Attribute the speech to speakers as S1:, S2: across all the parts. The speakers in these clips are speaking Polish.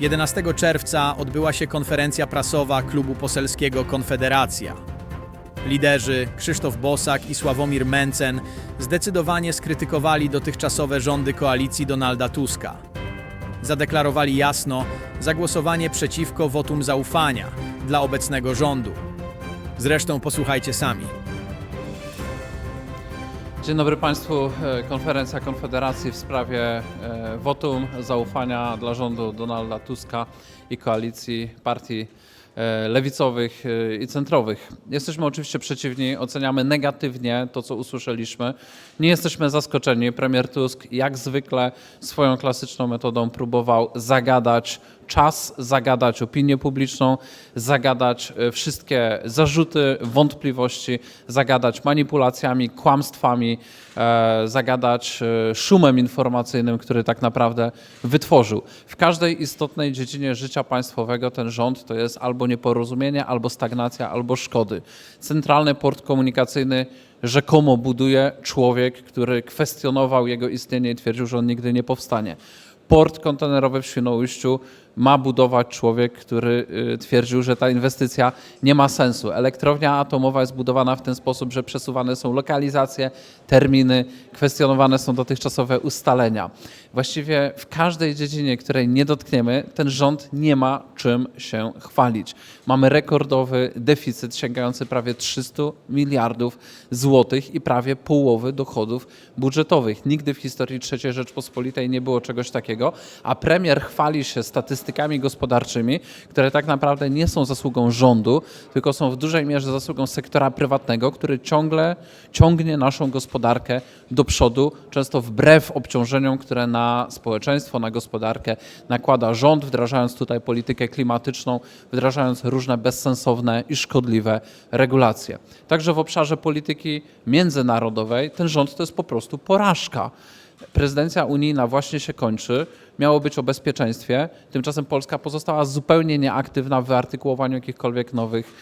S1: 11 czerwca odbyła się konferencja prasowa klubu poselskiego Konfederacja. Liderzy Krzysztof Bosak i Sławomir Mencen zdecydowanie skrytykowali dotychczasowe rządy koalicji Donalda Tuska. Zadeklarowali jasno zagłosowanie przeciwko wotum zaufania dla obecnego rządu. Zresztą posłuchajcie sami.
S2: Dzień dobry Państwu. E, Konferencja Konfederacji w sprawie e, wotum zaufania dla rządu Donalda Tuska i koalicji partii e, lewicowych i centrowych. Jesteśmy oczywiście przeciwni, oceniamy negatywnie to, co usłyszeliśmy. Nie jesteśmy zaskoczeni. Premier Tusk jak zwykle swoją klasyczną metodą próbował zagadać czas, zagadać opinię publiczną, zagadać e, wszystkie zarzuty, wątpliwości, zagadać manipulacjami, kłamstwami, e, zagadać e, szumem informacyjnym, który tak naprawdę wytworzył. W każdej istotnej dziedzinie życia państwowego ten rząd to jest albo nieporozumienie, albo stagnacja, albo szkody. Centralny port komunikacyjny rzekomo buduje człowiek, który kwestionował jego istnienie i twierdził, że on nigdy nie powstanie. Port kontenerowy w Świnoujściu ma budować człowiek, który y, twierdził, że ta inwestycja nie ma sensu. Elektrownia atomowa jest budowana w ten sposób, że przesuwane są lokalizacje, terminy, kwestionowane są dotychczasowe ustalenia. Właściwie w każdej dziedzinie, której nie dotkniemy, ten rząd nie ma czym się chwalić. Mamy rekordowy deficyt sięgający prawie 300 miliardów złotych i prawie połowy dochodów budżetowych. Nigdy w historii III Rzeczpospolitej nie było czegoś takiego, a premier chwali się statystykami gospodarczymi, które tak naprawdę nie są zasługą rządu, tylko są w dużej mierze zasługą sektora prywatnego, który ciągle ciągnie naszą gospodarkę do przodu, często wbrew obciążeniom, które na społeczeństwo, na gospodarkę nakłada rząd, wdrażając tutaj politykę klimatyczną, wdrażając różne bezsensowne i szkodliwe regulacje. Także w obszarze polityki międzynarodowej ten rząd to jest po prostu porażka. Prezydencja unijna właśnie się kończy. Miało być o bezpieczeństwie. Tymczasem Polska pozostała zupełnie nieaktywna w wyartykułowaniu jakichkolwiek nowych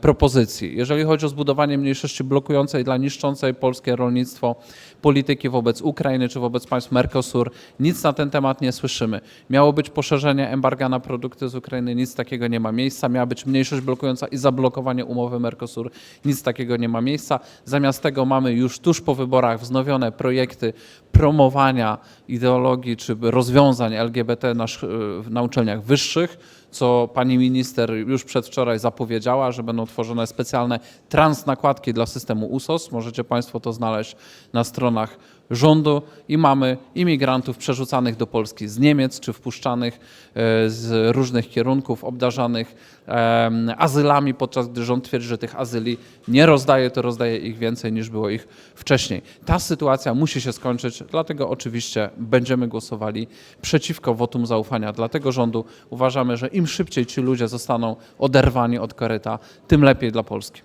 S2: propozycji. Jeżeli chodzi o zbudowanie mniejszości blokującej dla niszczącej polskie rolnictwo polityki wobec Ukrainy czy wobec państw Mercosur, nic na ten temat nie słyszymy. Miało być poszerzenie embarga na produkty z Ukrainy, nic takiego nie ma miejsca. Miała być mniejszość blokująca i zablokowanie umowy Mercosur, nic takiego nie ma miejsca. Zamiast tego mamy już tuż po wyborach wznowione projekty promowania ideologii czy rozwiązań LGBT na, na uczelniach wyższych, co pani minister już przedwczoraj zapowiedziała, że będą tworzone specjalne transnakładki dla systemu USOS. Możecie Państwo to znaleźć na stronach rządu i mamy imigrantów przerzucanych do Polski z Niemiec czy wpuszczanych e, z różnych kierunków, obdarzanych azylami, podczas gdy rząd twierdzi, że tych azyli nie rozdaje, to rozdaje ich więcej niż było ich wcześniej. Ta sytuacja musi się skończyć, dlatego oczywiście będziemy głosowali przeciwko wotum zaufania dla tego rządu. Uważamy, że im szybciej ci ludzie zostaną oderwani od koryta, tym lepiej dla Polski.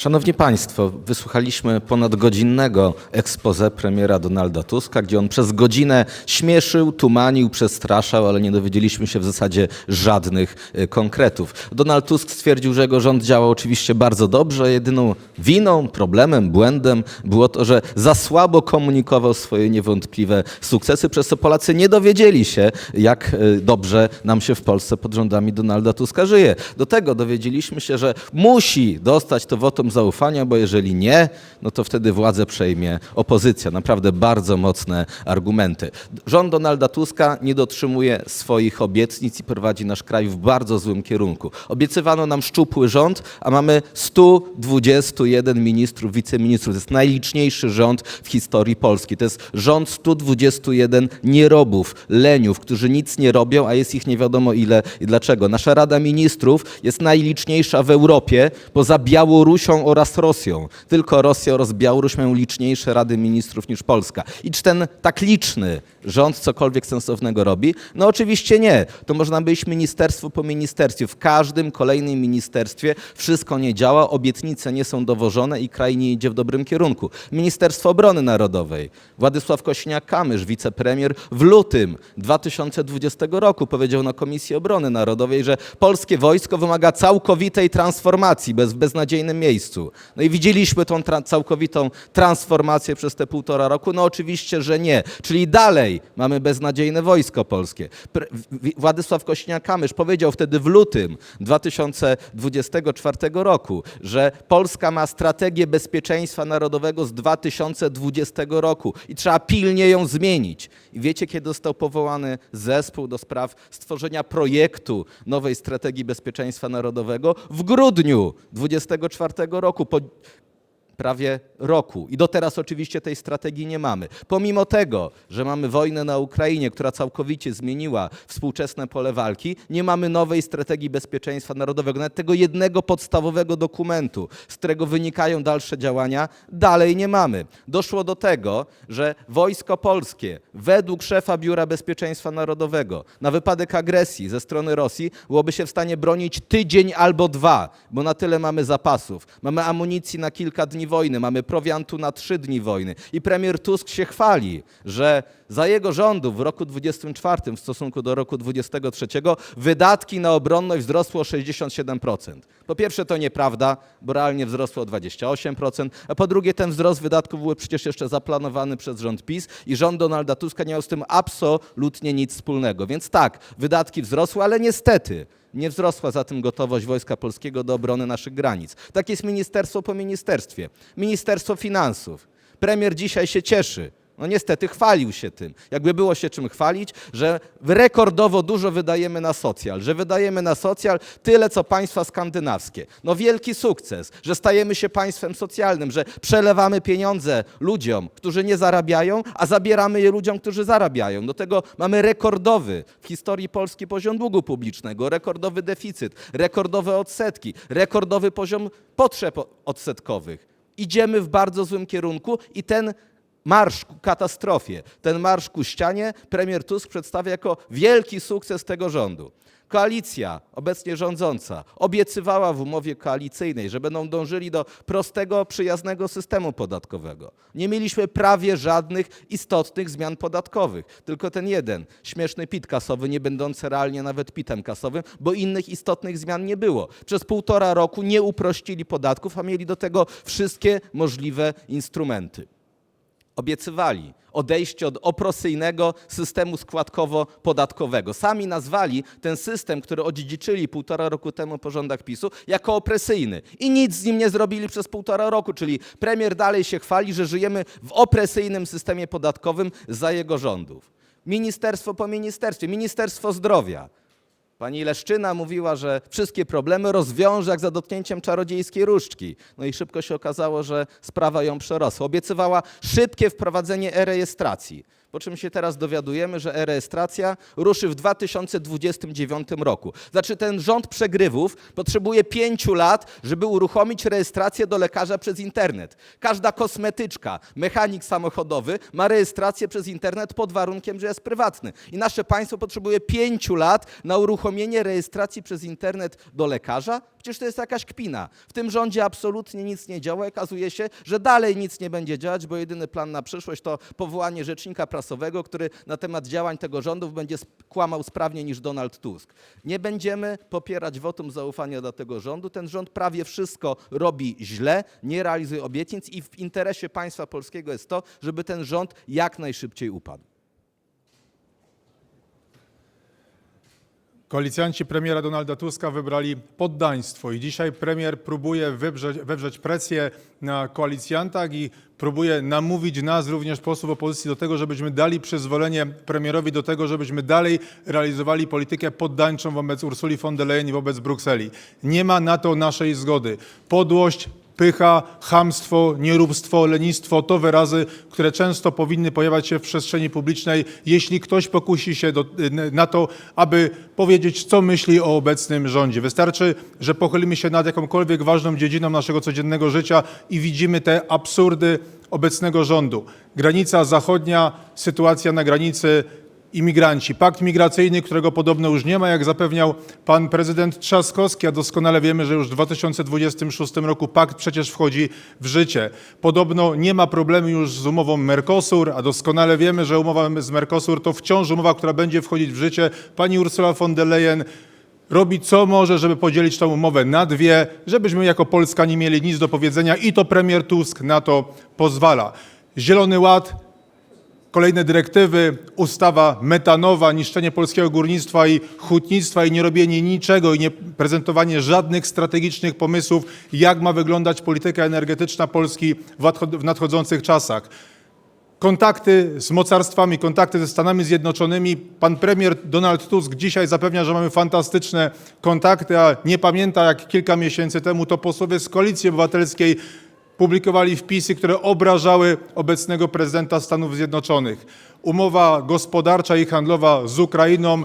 S3: Szanowni Państwo, wysłuchaliśmy ponadgodzinnego expose premiera Donalda Tuska, gdzie on przez godzinę śmieszył, tumanił, przestraszał, ale nie dowiedzieliśmy się w zasadzie żadnych e, konkretów. Donald Tusk stwierdził, że jego rząd działał oczywiście bardzo dobrze. Jedyną winą, problemem, błędem było to, że za słabo komunikował swoje niewątpliwe sukcesy, przez co Polacy nie dowiedzieli się, jak e, dobrze nam się w Polsce pod rządami Donalda Tuska żyje. Do tego dowiedzieliśmy się, że musi dostać to wotum zaufania, bo jeżeli nie, no to wtedy władzę przejmie opozycja. Naprawdę bardzo mocne argumenty. Rząd Donalda Tuska nie dotrzymuje swoich obietnic i prowadzi nasz kraj w bardzo złym kierunku. Obiecywano nam szczupły rząd, a mamy 121 ministrów, wiceministrów. To jest najliczniejszy rząd w historii Polski. To jest rząd 121 nierobów, leniów, którzy nic nie robią, a jest ich nie wiadomo ile i dlaczego. Nasza Rada Ministrów jest najliczniejsza w Europie poza Białorusią oraz Rosją. Tylko Rosja oraz Białoruś mają liczniejsze Rady Ministrów niż Polska. I czy ten tak liczny rząd cokolwiek sensownego robi? No oczywiście nie. To można być ministerstwo po ministerstwie. W każdym kolejnym ministerstwie wszystko nie działa, obietnice nie są dowożone i kraj nie idzie w dobrym kierunku. Ministerstwo Obrony Narodowej. Władysław Kośniak-Kamysz, wicepremier, w lutym 2020 roku powiedział na Komisji Obrony Narodowej, że polskie wojsko wymaga całkowitej transformacji bez, w beznadziejnym miejscu. miejscu. No i widzieliśmy tą tra- całkowitą transformację przez te półtora roku? No oczywiście, że nie. Czyli dalej mamy beznadziejne wojsko polskie. Władysław Kośniak-Kamysz powiedział wtedy w lutym 2024 roku, że Polska ma strategię bezpieczeństwa narodowego z 2020 roku i trzeba pilnie ją zmienić. I wiecie, kiedy został powołany zespół do spraw stworzenia projektu nowej strategii bezpieczeństwa narodowego? W grudniu 2024 roku. Po prawie roku. I do teraz oczywiście tej strategii nie mamy. Pomimo tego, że mamy wojnę na Ukrainie, która całkowicie zmieniła współczesne pole walki, nie mamy nowej strategii bezpieczeństwa narodowego. Nawet tego jednego podstawowego dokumentu, z którego wynikają dalsze działania, dalej nie mamy. Doszło do tego, że wojsko polskie według szefa Biura Bezpieczeństwa Narodowego na wypadek agresji ze strony Rosji byłoby się w stanie bronić tydzień albo dwa, bo na tyle mamy zapasów. Mamy amunicji na kilka dni wojny, mamy prowiantu na trzy dni wojny. I premier Tusk się chwali, że za jego rządów w roku 24 w stosunku do roku 23 wydatki na obronność wzrosło o 67%. Po pierwsze to nieprawda, bo realnie wzrosło o 28%, a po drugie ten wzrost wydatków był przecież jeszcze zaplanowany przez rząd PiS i rząd Donalda Tuska nie miał z tym absolutnie nic wspólnego. Więc tak, wydatki wzrosły, ale niestety nie wzrosła za tym gotowość Wojska Polskiego do obrony naszych granic. Tak jest ministerstwo po ministerstwie. Ministerstwo Finansów. Premier dzisiaj się cieszy. No niestety chwalił się tym. Jakby było się czym chwalić, że rekordowo dużo wydajemy na socjal, że wydajemy na socjal tyle, co państwa skandynawskie. No wielki sukces, że stajemy się państwem socjalnym, że przelewamy pieniądze ludziom, którzy nie zarabiają, a zabieramy je ludziom, którzy zarabiają. Do tego mamy rekordowy w historii Polski poziom długu publicznego, rekordowy deficyt, rekordowe odsetki, rekordowy poziom potrzeb odsetkowych. Idziemy w bardzo złym kierunku i ten marsz ku katastrofie, ten marsz ku ścianie premier Tusk przedstawia jako wielki sukces tego rządu. Koalicja obecnie rządząca obiecywała w umowie koalicyjnej, że będą dążyli do prostego, przyjaznego systemu podatkowego. Nie mieliśmy prawie żadnych istotnych zmian podatkowych, tylko ten jeden śmieszny pit kasowy, nie będący realnie nawet pitem kasowym, bo innych istotnych zmian nie było. Przez półtora roku nie uprościli podatków, a mieli do tego wszystkie możliwe instrumenty obiecywali odejście od opresyjnego systemu składkowo-podatkowego. Sami nazwali ten system, który odziedziczyli półtora roku temu po rządach PiSu, jako opresyjny. I nic z nim nie zrobili przez półtora roku, czyli premier dalej się chwali, że żyjemy w opresyjnym systemie podatkowym za jego rządów. Ministerstwo po ministerstwie, Ministerstwo Zdrowia. Pani Leszczyna mówiła, że wszystkie problemy rozwiąże jak za dotknięciem czarodziejskiej różdżki. No i szybko się okazało, że sprawa ją przerosła. Obiecywała szybkie wprowadzenie e-rejestracji. Po czym się teraz dowiadujemy, że e-rejestracja ruszy w 2029 roku. Znaczy ten rząd przegrywów potrzebuje pięciu lat, żeby uruchomić rejestrację do lekarza przez internet. Każda kosmetyczka, mechanik samochodowy ma rejestrację przez internet pod warunkiem, że jest prywatny. I nasze państwo potrzebuje pięciu lat na uruchomienie rejestracji przez internet do lekarza? Przecież to jest jakaś kpina. W tym rządzie absolutnie nic nie działa. Okazuje się, że dalej nic nie będzie działać, bo jedyny plan na przyszłość to powołanie rzecznika prasowego, który na temat działań tego rządu będzie kłamał sprawniej niż Donald Tusk. Nie będziemy popierać wotum zaufania dla tego rządu. Ten rząd prawie wszystko robi źle, nie realizuje obietnic i w interesie państwa polskiego jest to, żeby ten rząd jak najszybciej upadł.
S4: Koalicjanci premiera Donalda Tuska wybrali poddaństwo i dzisiaj premier próbuje wywrzeć, wywrzeć presję na koalicjantach i próbuje namówić nas, również posłów opozycji, do tego, żebyśmy dali przyzwolenie premierowi do tego, żebyśmy dalej realizowali politykę poddańczą wobec Ursuli von der Leyen i wobec Brukseli. Nie ma na to naszej zgody. Podłość, pycha, chamstwo, nieróbstwo, lenistwo to wyrazy, które często powinny pojawiać się w przestrzeni publicznej, jeśli ktoś pokusi się do, na to, aby powiedzieć, co myśli o obecnym rządzie. Wystarczy, że pochylimy się nad jakąkolwiek ważną dziedziną naszego codziennego życia i widzimy te absurdy obecnego rządu. Granica zachodnia, sytuacja na granicy imigranci. Pakt migracyjny, którego podobno już nie ma, jak zapewniał pan prezydent Trzaskowski, a doskonale wiemy, że już w 2026 roku pakt przecież wchodzi w życie. Podobno nie ma problemu już z umową Mercosur, a doskonale wiemy, że umowa z Mercosur to wciąż umowa, która będzie wchodzić w życie. Pani Ursula von der Leyen robi co może, żeby podzielić tę umowę na dwie, żebyśmy jako Polska nie mieli nic do powiedzenia i to premier Tusk na to pozwala. Zielony Ład, kolejne dyrektywy, ustawa metanowa, niszczenie polskiego górnictwa i hutnictwa i nie robienie niczego i nie prezentowanie żadnych strategicznych pomysłów, jak ma wyglądać polityka energetyczna Polski w nadchod- w nadchodzących czasach kontakty z mocarstwami, kontakty ze Stanami Zjednoczonymi. Pan premier Donald Tusk dzisiaj zapewnia, że mamy fantastyczne kontakty, a nie pamięta, jak kilka miesięcy temu to posłowie z Koalicji Obywatelskiej publikowali wpisy, które obrażały obecnego prezydenta Stanów Zjednoczonych. Umowa gospodarcza i handlowa z Ukrainą,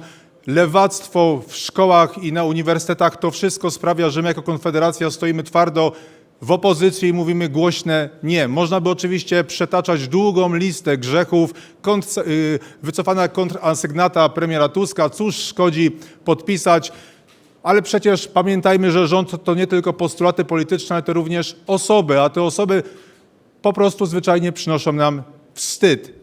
S4: lewactwo w szkołach i na uniwersytetach, to wszystko sprawia, że my jako Konfederacja stoimy twardo w opozycji i mówimy głośne nie. Można by oczywiście przetaczać długą listę grzechów, kont, y, wycofana kontrasygnata premiera Tuska, cóż szkodzi podpisać, ale przecież pamiętajmy, że rząd to nie tylko postulaty polityczne, ale to również osoby, a te osoby po prostu zwyczajnie przynoszą nam wstyd.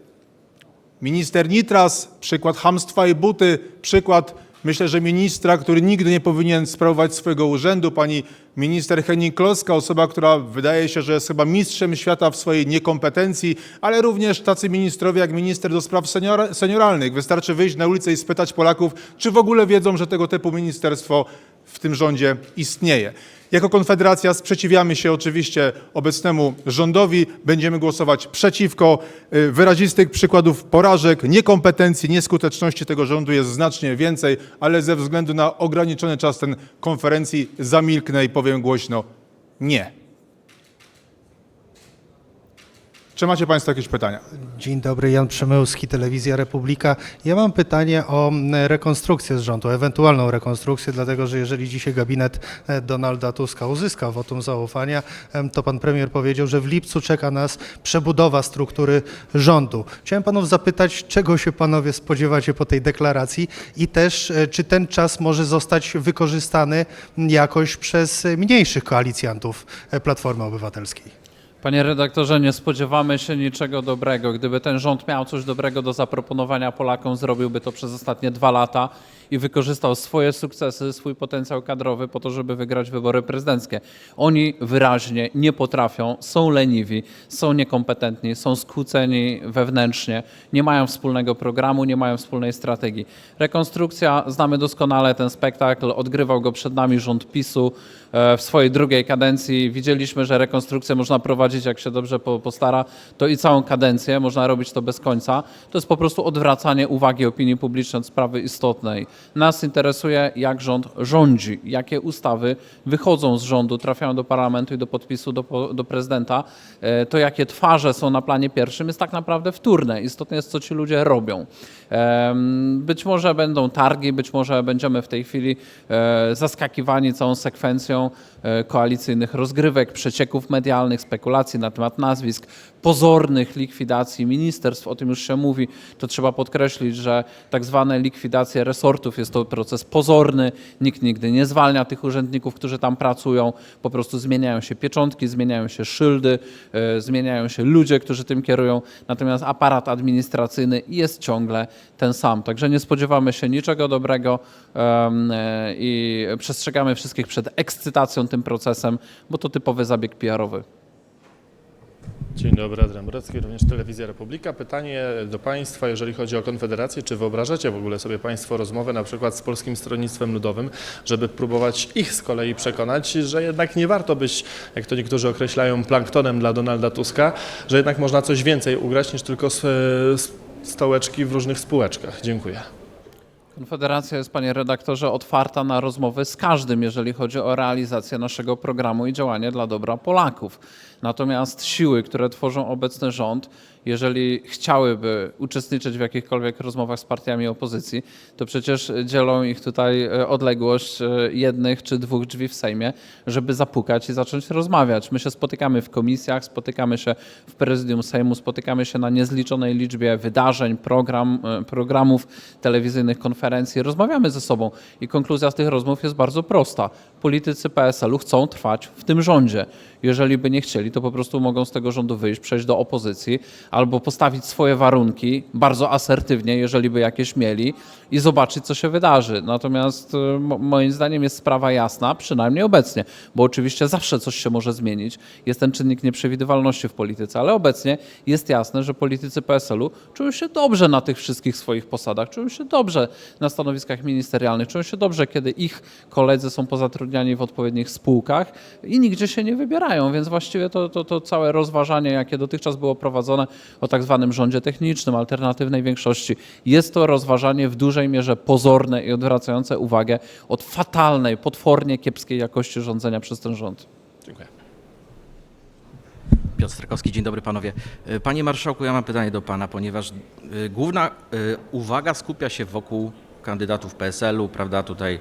S4: Minister Nitras, przykład hamstwa i buty, przykład myślę, że ministra, który nigdy nie powinien sprawować swojego urzędu, pani minister Henning Kloska, osoba, która wydaje się, że jest chyba mistrzem świata w swojej niekompetencji, ale również tacy ministrowie jak minister do spraw seniora, senioralnych. Wystarczy wyjść na ulicę i spytać Polaków, czy w ogóle wiedzą, że tego typu ministerstwo w tym rządzie istnieje. Jako Konfederacja sprzeciwiamy się oczywiście obecnemu rządowi. Będziemy głosować przeciwko. Y, Wyrazistych przykładów porażek, niekompetencji, nieskuteczności tego rządu jest znacznie więcej, ale ze względu na ograniczony czas ten konferencji zamilknę i powiem głośno nie. Czy macie Państwo jakieś pytania?
S5: Dzień dobry, Jan Przemyłski, Telewizja Republika. Ja mam pytanie o rekonstrukcję z rządu, ewentualną rekonstrukcję, dlatego że jeżeli dzisiaj gabinet e, Donalda Tuska uzyska wotum zaufania, to pan premier powiedział, że w lipcu czeka nas przebudowa struktury rządu. Chciałem panów zapytać, czego się panowie spodziewacie po tej deklaracji i też e, czy ten czas może zostać wykorzystany jakoś przez e, mniejszych koalicjantów Platformy Obywatelskiej.
S2: Panie redaktorze, nie spodziewamy się niczego dobrego. Gdyby ten rząd miał coś dobrego do zaproponowania Polakom, zrobiłby to przez ostatnie dwa lata i wykorzystał swoje sukcesy, swój potencjał kadrowy po to, żeby wygrać wybory prezydenckie. Oni wyraźnie nie potrafią, są leniwi, są niekompetentni, są skłóceni wewnętrznie, nie mają wspólnego programu, nie mają wspólnej strategii. Rekonstrukcja, znamy doskonale ten spektakl, odgrywał go przed nami rząd PiSu e, w swojej drugiej kadencji. Widzieliśmy, że rekonstrukcję można prowadzić, jak się dobrze po- postara, to i całą kadencję, można robić to bez końca. To jest po prostu odwracanie uwagi opinii publicznej od sprawy istotnej. Nas interesuje, jak rząd rządzi, jakie ustawy wychodzą z rządu, trafiają do parlamentu i do podpisu do, do prezydenta. E, To, jakie twarze są na planie pierwszym, jest tak naprawdę wtórne. Istotne jest, co ci ludzie robią. Być może będą targi, być może będziemy w tej chwili e, zaskakiwani całą sekwencją e, koalicyjnych rozgrywek, przecieków medialnych, spekulacji na temat nazwisk, pozornych likwidacji ministerstw, o tym już się mówi. To trzeba podkreślić, że tak zwane likwidacje resortów jest to proces pozorny. Nikt nigdy nie zwalnia tych urzędników, którzy tam pracują. Po prostu zmieniają się pieczątki, zmieniają się szyldy, e, zmieniają się ludzie, którzy tym kierują. Natomiast aparat administracyjny jest ciągle ten sam. Także nie spodziewamy się niczego dobrego e, i przestrzegamy wszystkich przed ekscytacją tym procesem, bo to typowy zabieg PR-owy.
S6: Dzień dobry, Adrian Borecki, również Telewizja Republika. Pytanie do Państwa, jeżeli chodzi o Konfederację. Czy wyobrażacie w ogóle sobie Państwo rozmowę na przykład z Polskim Stronnictwem Ludowym, żeby próbować ich z kolei przekonać, że jednak nie warto być, jak to niektórzy określają, planktonem dla Donalda Tuska, że jednak można coś więcej ugrać niż tylko s- s- stołeczki w różnych spółeczkach. Dziękuję.
S2: Konfederacja jest, panie redaktorze, otwarta na rozmowy z każdym, jeżeli chodzi o realizację naszego programu i działanie dla dobra Polaków. Natomiast siły, które tworzą obecny rząd, jeżeli chciałyby uczestniczyć w jakichkolwiek rozmowach z partiami opozycji, to przecież dzielą ich tutaj e, odległość e, jednych czy dwóch drzwi w Sejmie, żeby zapukać i zacząć rozmawiać. My się spotykamy w komisjach, spotykamy się w prezydium Sejmu, spotykamy się na niezliczonej liczbie wydarzeń, program, e, programów telewizyjnych, konferencji konferencji, rozmawiamy ze sobą i konkluzja z tych rozmów jest bardzo prosta. Politycy PSL-u chcą trwać w tym rządzie. Jeżeli by nie chcieli, to po prostu mogą z tego rządu wyjść, przejść do opozycji albo postawić swoje warunki bardzo asertywnie, jeżeli by jakieś mieli i zobaczyć, co się wydarzy. Natomiast y, mo- moim zdaniem jest sprawa jasna, przynajmniej obecnie, bo oczywiście zawsze coś się może zmienić. Jest ten czynnik nieprzewidywalności w polityce, ale obecnie jest jasne, że politycy PSL-u czują się dobrze na tych wszystkich swoich posadach, czują się dobrze na stanowiskach ministerialnych, czują się dobrze, kiedy ich koledzy są pozatrudniani w odpowiednich spółkach i nigdzie się nie wybierają, więc właściwie to, to, to całe rozważanie, jakie dotychczas było prowadzone o tak zwanym rządzie technicznym, alternatywnej większości, jest to rozważanie w dużej mierze pozorne i odwracające uwagę od fatalnej, potwornie kiepskiej jakości rządzenia przez ten rząd.
S6: Dziękuję.
S7: Piotr Strakowski, dzień dobry panowie. E, Panie marszałku, ja mam pytanie do pana, ponieważ e, główna e, uwaga skupia się wokół kandydatów PSL-u, prawda, tutaj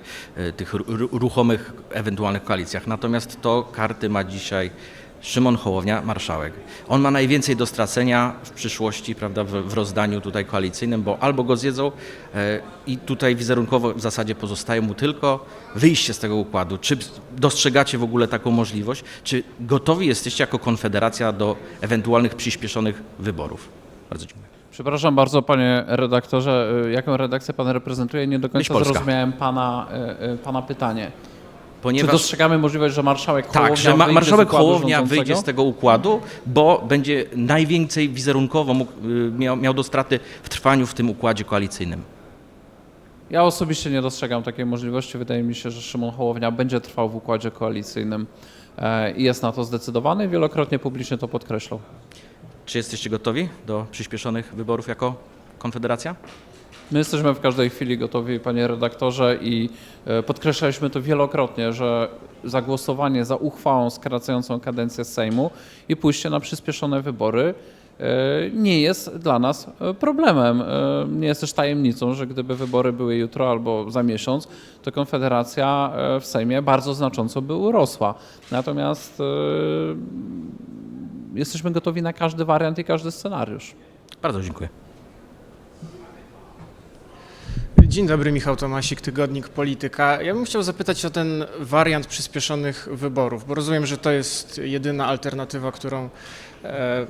S7: tych ru- ru- ruchomych ewentualnych koalicjach. Natomiast to karty ma dzisiaj Szymon Hołownia, marszałek. On ma najwięcej do stracenia w przyszłości, prawda, w, w rozdaniu tutaj koalicyjnym, bo albo go zjedzą e, i tutaj wizerunkowo w zasadzie pozostaje mu tylko wyjście z tego układu. Czy dostrzegacie w ogóle taką możliwość? Czy gotowi jesteście jako Konfederacja do ewentualnych przyspieszonych wyborów? Bardzo dziękuję.
S2: Przepraszam bardzo, panie redaktorze, y, jaką redakcję pan reprezentuje? Nie do końca zrozumiałem pana, y, y, pana pytanie. Czy
S7: Ponieważ
S2: dostrzegamy możliwość, że marszałek
S7: tak,
S2: Hołownia
S7: że ma,
S2: wyjdzie z
S7: marszałek Hołownia wyjdzie z tego układu, bo będzie najwięcej wizerunkowo mógł, y, miał, miał do straty w trwaniu w tym układzie koalicyjnym.
S2: Ja osobiście nie dostrzegam takiej możliwości. Wydaje mi się, że Szymon Hołownia będzie trwał w układzie koalicyjnym e, i jest na to zdecydowany. Wielokrotnie publicznie to podkreślał.
S7: Czy jesteście gotowi do przyspieszonych wyborów jako Konfederacja?
S2: My jesteśmy w każdej chwili gotowi, panie redaktorze, i e, podkreślaliśmy to wielokrotnie, że zagłosowanie za uchwałą skracającą kadencję Sejmu i pójście na przyspieszone wybory e, nie jest dla nas e, problemem. Nie jest też tajemnicą, że gdyby wybory były jutro albo za miesiąc, to Konfederacja w Sejmie bardzo znacząco by urosła. Natomiast jesteśmy gotowi na każdy wariant i każdy scenariusz.
S7: Bardzo dziękuję.
S8: Dzień dobry, Michał Tomasik, Tygodnik Polityka. Ja bym chciał zapytać o ten wariant przyspieszonych wyborów, bo rozumiem, że to jest jedyna alternatywa, którą e,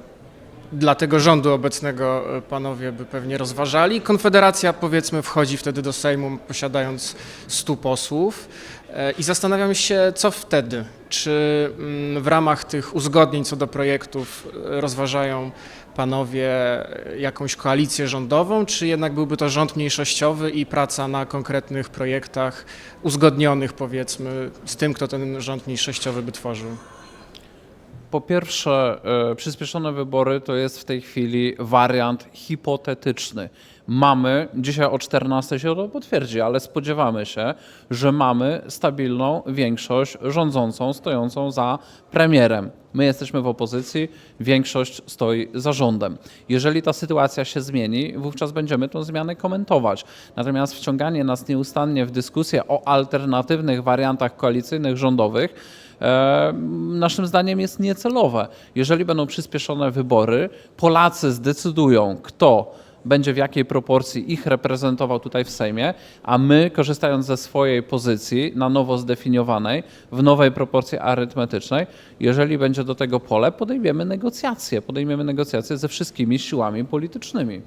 S8: dla tego rządu obecnego e, panowie by pewnie rozważali. Konfederacja, powiedzmy, wchodzi wtedy do Sejmu posiadając 100 posłów e, i zastanawiam się, co wtedy. Czy mm, w ramach tych uzgodnień co do projektów e, rozważają panowie jakąś koalicję rządową, czy jednak byłby to rząd mniejszościowy i praca na konkretnych projektach uzgodnionych, powiedzmy, z tym, kto ten rząd mniejszościowy by tworzył?
S2: Po pierwsze, e, przyspieszone wybory to jest w tej chwili wariant hipotetyczny. Mamy, dzisiaj o 14 się to potwierdzi, ale spodziewamy się, że mamy stabilną większość rządzącą, stojącą za premierem. My jesteśmy w opozycji, większość stoi za rządem. Jeżeli ta sytuacja się zmieni, wówczas będziemy tę zmianę komentować. Natomiast wciąganie nas nieustannie w dyskusję o alternatywnych wariantach koalicyjnych rządowych naszym zdaniem jest niecelowe. Jeżeli będą przyspieszone wybory, Polacy zdecydują, kto będzie w jakiej proporcji ich reprezentował tutaj w Sejmie, a my, korzystając ze swojej pozycji na nowo zdefiniowanej, w nowej proporcji arytmetycznej, jeżeli będzie do tego pole, podejmiemy negocjacje. Podejmiemy negocjacje ze wszystkimi siłami politycznymi.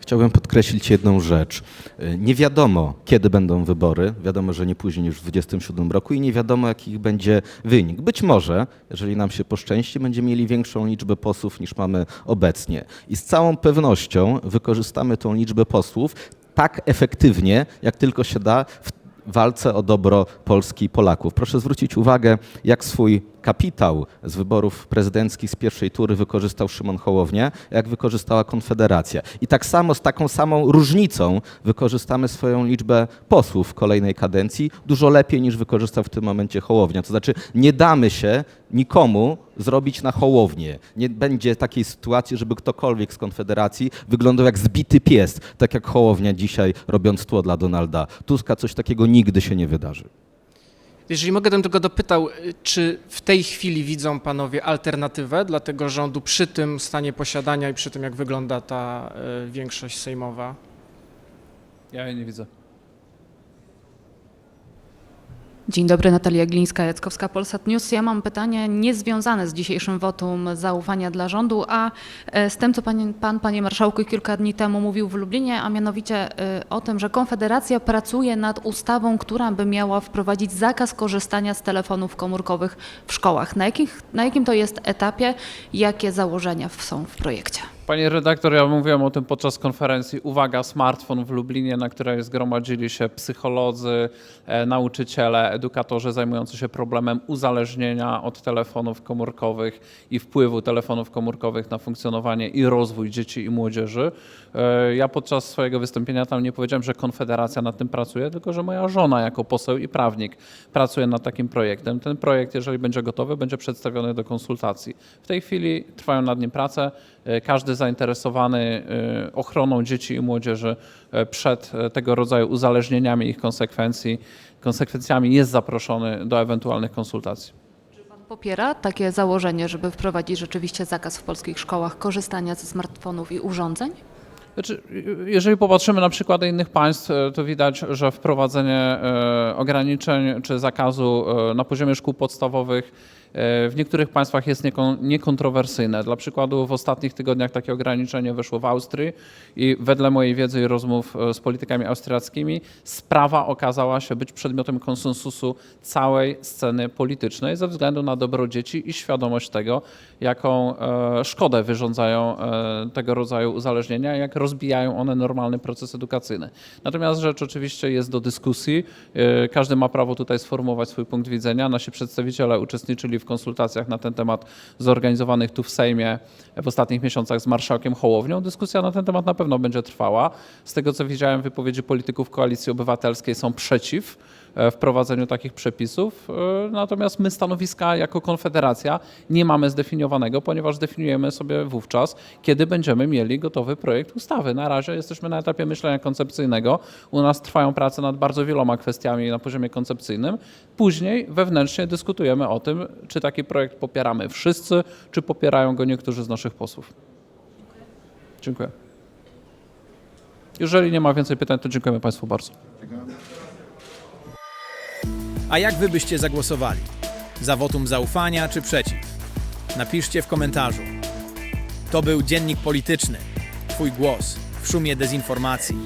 S3: Chciałbym podkreślić jedną rzecz. Y, Nie wiadomo, kiedy będą wybory. Wiadomo, że nie później niż w 2027 roku i nie wiadomo, jaki będzie wynik. Być może, jeżeli nam się poszczęści, będziemy mieli większą liczbę posłów niż mamy obecnie. I z całą pewnością wykorzystamy tą liczbę posłów tak efektywnie, jak tylko się da w walce o dobro Polski i Polaków. Proszę zwrócić uwagę, jak swój kapitał z wyborów prezydenckich z pierwszej tury wykorzystał Szymon Hołownia, jak wykorzystała Konfederacja. I tak samo z taką samą różnicą wykorzystamy swoją liczbę posłów w kolejnej kadencji dużo lepiej niż wykorzystał w tym momencie Hołownia. To znaczy nie damy się nikomu zrobić na Hołownię. Nie będzie takiej sytuacji, żeby ktokolwiek z Konfederacji wyglądał jak zbity pies, tak jak Hołownia dzisiaj robiąc tło dla Donalda Tuska. Coś takiego nigdy się nie wydarzy.
S8: Jeżeli mogę, bym tylko dopytał, czy w tej chwili widzą panowie alternatywę dla tego rządu przy tym stanie posiadania i przy tym, jak wygląda ta e, większość sejmowa?
S2: Ja jej nie widzę.
S9: Dzień dobry, Natalia Glińska-Jackowska, Polsat News. Ja mam pytanie niezwiązane z dzisiejszym wotum zaufania dla rządu, a e, z tym, co pan, pan, panie marszałku, kilka dni temu mówił w Lublinie, a mianowicie e, o tym, że Konfederacja pracuje nad ustawą, która by miała wprowadzić zakaz korzystania z telefonów komórkowych w szkołach. Na, jakich, na jakim to jest etapie? Jakie założenia są w projekcie?
S2: Panie redaktor, ja mówiłem o tym podczas konferencji Uwaga, smartfon w Lublinie, na której zgromadzili się psycholodzy, e, nauczyciele, edukatorzy zajmujący się problemem uzależnienia od telefonów komórkowych i wpływu telefonów komórkowych na funkcjonowanie i rozwój dzieci i młodzieży. E, Ja podczas swojego wystąpienia tam nie powiedziałem, że Konfederacja nad tym pracuje, tylko że moja żona jako poseł i prawnik pracuje nad takim projektem. Ten projekt, jeżeli będzie gotowy, będzie przedstawiony do konsultacji. W tej chwili trwają nad nim prace. E, Każdy zainteresowany e, ochroną dzieci i młodzieży e, przed e, tego rodzaju uzależnieniami i ich konsekwencji, konsekwencjami jest zaproszony do ewentualnych konsultacji.
S9: Pan popiera takie założenie, żeby wprowadzić rzeczywiście zakaz w polskich szkołach korzystania ze smartfonów i urządzeń?
S2: Znaczy, jeżeli popatrzymy na przykłady innych państw, e, to widać, że wprowadzenie ograniczeń czy zakazu na poziomie szkół podstawowych w niektórych państwach jest niekon- niekontrowersyjne. Dla przykładu w ostatnich tygodniach takie ograniczenie wyszło w Austrii i wedle mojej wiedzy i rozmów e, z politykami austriackimi sprawa okazała się być przedmiotem konsensusu całej sceny politycznej ze względu na dobro dzieci i świadomość tego, jaką e, szkodę wyrządzają e, tego rodzaju uzależnienia, jak rozbijają one normalny proces edukacyjny. Natomiast rzecz oczywiście jest do dyskusji. Każdy ma prawo tutaj sformułować swój punkt widzenia. Nasi przedstawiciele uczestniczyli w konsultacjach na ten temat zorganizowanych tu w Sejmie w ostatnich miesiącach z marszałkiem Hołownią. Dyskusja na ten temat na pewno będzie trwała. Z tego co widziałem, wypowiedzi polityków Koalicji Obywatelskiej są przeciw wprowadzeniu takich przepisów. E, Natomiast my stanowiska jako Konfederacja nie mamy zdefiniowanego, ponieważ zdefiniujemy sobie wówczas, kiedy będziemy mieli gotowy projekt ustawy. Na razie jesteśmy na etapie myślenia koncepcyjnego. U nas trwają prace nad bardzo wieloma kwestiami na poziomie koncepcyjnym. Później wewnętrznie dyskutujemy o tym, czy taki projekt popieramy wszyscy, czy popierają go niektórzy z naszych posłów. Dziękuję. Jeżeli nie ma więcej pytań, to dziękujemy Państwu bardzo.
S1: A jak wy byście zagłosowali? Za wotum zaufania czy przeciw? Napiszcie w komentarzu. To był Dziennik Polityczny. Twój głos w szumie dezinformacji.